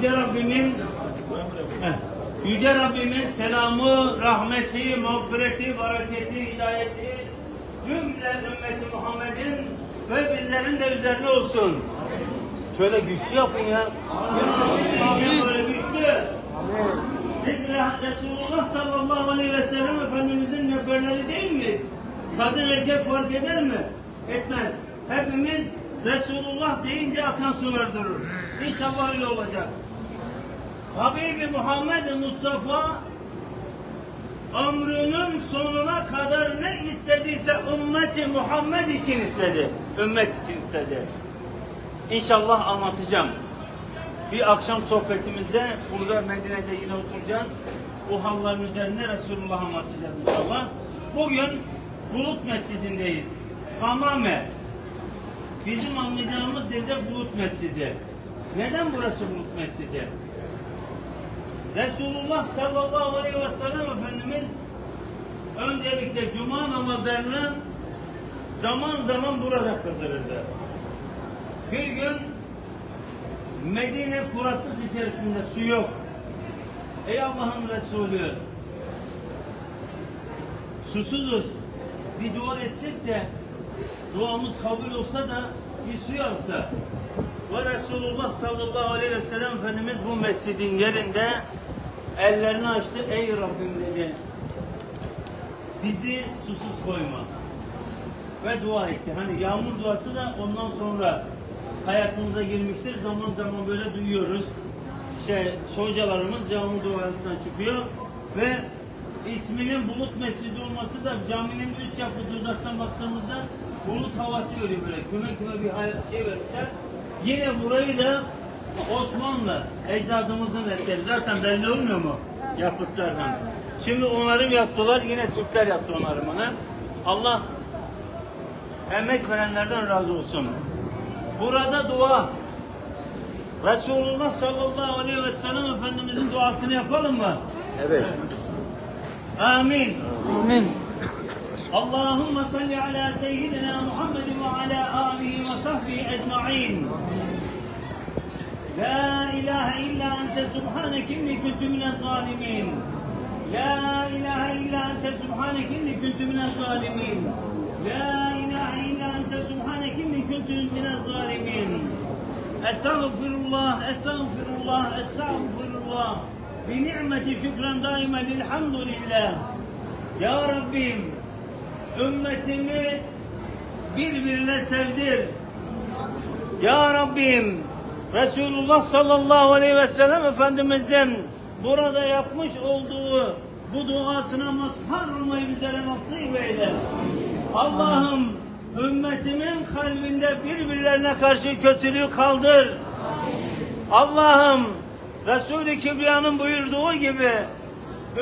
Yüce Rabbimin. Yüce Rabbimin selamı, rahmeti, mağfireti, bereketi, hidayeti cümle ümmeti Muhammed'in ve bizlerin de üzerine olsun. Şöyle güçlü yapın ya. Amin. Böyle güçlü. Biz Resulullah sallallahu aleyhi ve sellem Efendimizin neferleri değil miyiz? Kadın erkek fark eder mi? Etmez. Hepimiz Resulullah deyince akan sular durur. İnşallah öyle olacak. Habibi Muhammed Mustafa ömrünün sonuna kadar ne istediyse ümmeti Muhammed için istedi. Ümmet için istedi. İnşallah anlatacağım. Bir akşam sohbetimizde burada Medine'de yine oturacağız. Bu halların üzerine Resulullah anlatacağız inşallah. Bugün Bulut Mescidi'ndeyiz. Hamame. Bizim anlayacağımız dilde Bulut Mescidi. Neden burası Bulut Mescidi? Resulullah sallallahu aleyhi ve sellem Efendimiz öncelikle cuma namazlarını zaman zaman burada kıldırırdı. Bir gün Medine kuraklık içerisinde su yok. Ey Allah'ın Resulü susuzuz. Bir dua etsek de duamız kabul olsa da alsa. Ve Resulullah sallallahu aleyhi ve sellem Efendimiz bu mescidin yerinde ellerini açtı. Ey Rabbim dedi. Bizi susuz koyma. Ve dua etti. Hani yağmur duası da ondan sonra hayatımıza girmiştir. Zaman zaman böyle duyuyoruz. İşte hocalarımız yağmur duasından çıkıyor ve isminin bulut mescidi olması da caminin üst yapısı uzaktan baktığımızda bulut havası veriyor böyle. Küme küme bir şey vermişler. Yine burayı da Osmanlı ecdadımızın eseri. Zaten belli olmuyor mu? Yapıtlardan. Şimdi onarım yaptılar. Yine Türkler yaptı onarımını. Allah emek verenlerden razı olsun. Burada dua. Resulullah sallallahu aleyhi ve sellem Efendimizin duasını yapalım mı? Evet. Amin. Amin. Allahümme salli ala seyyidina Muhammedin ve ala alihi ve sahbihi ecma'in. La ilahe illa ente subhaneke inni kuntu minez zalimin. La ilahe illa ente subhaneke inni kuntu minez zalimin. La ilahe illa ente subhaneke inni kuntu minez zalimin. Estağfirullah, estağfirullah, estağfirullah. Bi ni'meti şükran daime lilhamdülillah. Ya Rabbim ümmetimi birbirine sevdir. Ya Rabbim Resulullah sallallahu aleyhi ve sellem Efendimizin burada yapmış olduğu bu duasına mazhar olmayı bizlere nasip eyle. Allah'ım ümmetimin kalbinde birbirlerine karşı kötülüğü kaldır. Allah'ım Resul-i Kibriya'nın buyurduğu gibi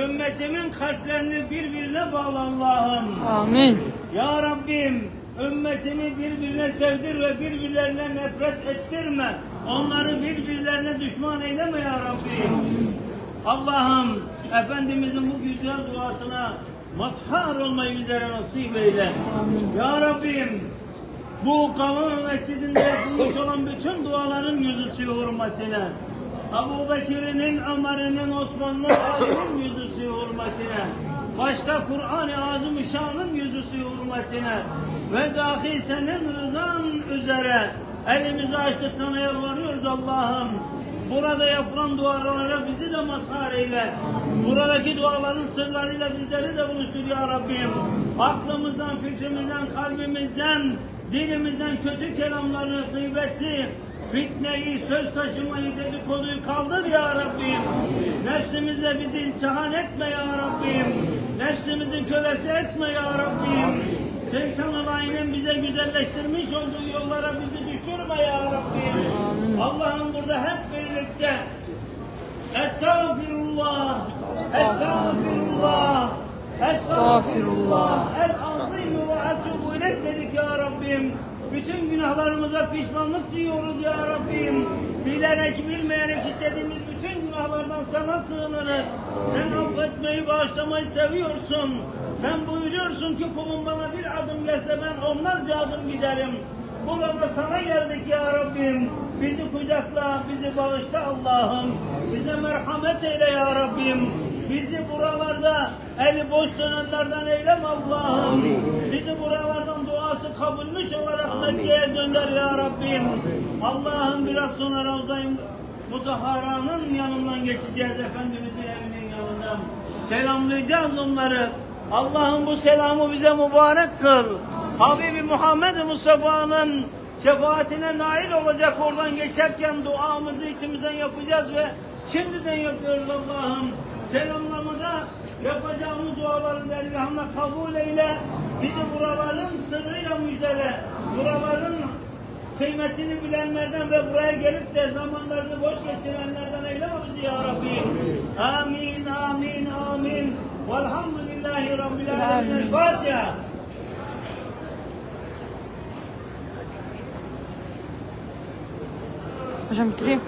ümmetimin kalplerini birbirine bağla Allah'ım. Amin. Ya Rabbim ümmetimi birbirine sevdir ve birbirlerine nefret ettirme. Onları birbirlerine düşman eyleme ya Rabbim. Allah'ım Efendimizin bu güzel duasına mazhar olmayı bizlere nasip eyle. Ya Rabbim bu kavim mescidinde yapılmış olan bütün duaların suyu hürmetine. Abu Bekir'in, Ömer'in, Osman'ın, Ali'nin yüzü suyu hürmetine. Başta Kur'an-ı Azimüşşan'ın yüzü suyu hürmetine. Ve dahi senin rızan üzere elimizi açtık sana yalvarıyoruz Allah'ım. Burada yapılan dualara bizi de mazhar eyle. Buradaki duaların sırlarıyla bizleri de buluştur ya Rabbim. Aklımızdan, fikrimizden, kalbimizden, dilimizden kötü kelamları, gıybeti, fitneyi, söz taşımayı, dedikoduyu kaldır ya Rabbim. Nefsimizle bizi imtihan etme ya Rabbim. Nefsimizin kölesi etme ya Rabbim. Şeytanın aynen bize güzelleştirmiş olduğu yollara bizi düşürme ya Rabbim. Allah'ım burada hep birlikte Estağfirullah, Estağfirullah, Estağfirullah, El azim ve etubu ilek dedik ya Rabbim. Bütün günahlarımıza pişmanlık diyoruz ya Rabbim. Bilerek bilmeyerek istediğimiz bütün günahlardan sana sığınırız. Sen affetmeyi, bağışlamayı seviyorsun. Sen buyuruyorsun ki kulum bana bir adım gelse ben onlarca adım giderim. Burada sana geldik ya Rabbim. Bizi kucakla, bizi bağışla Allah'ım. Bize merhamet eyle ya Rabbim. Bizi buralarda eli boş dönenlerden eyleme Allah'ım. Bizi buralardan duası kabulmüş olarak Mekke'ye gönder ya Rabbim. Allah'ım biraz sonra Ravza-i Mutahhara'nın yanından geçeceğiz Efendimizin evinin yanından. Selamlayacağız onları. Allah'ım bu selamı bize mübarek kıl. Habibi Muhammed Mustafa'nın şefaatine nail olacak oradan geçerken duamızı içimizden yapacağız ve şimdiden yapıyoruz Allah'ım. Selamlamada yapacağımız duaları dergahına kabul eyle. Bizi buraların sırrıyla müjdele. Buraların kıymetini bilenlerden ve buraya gelip de zamanlarını boş geçirenlerden eyleme bizi ya Rabbi. Amin, amin, amin. Velhamdülillahi Rabbil Alemin. Fatiha. Hocam bitireyim.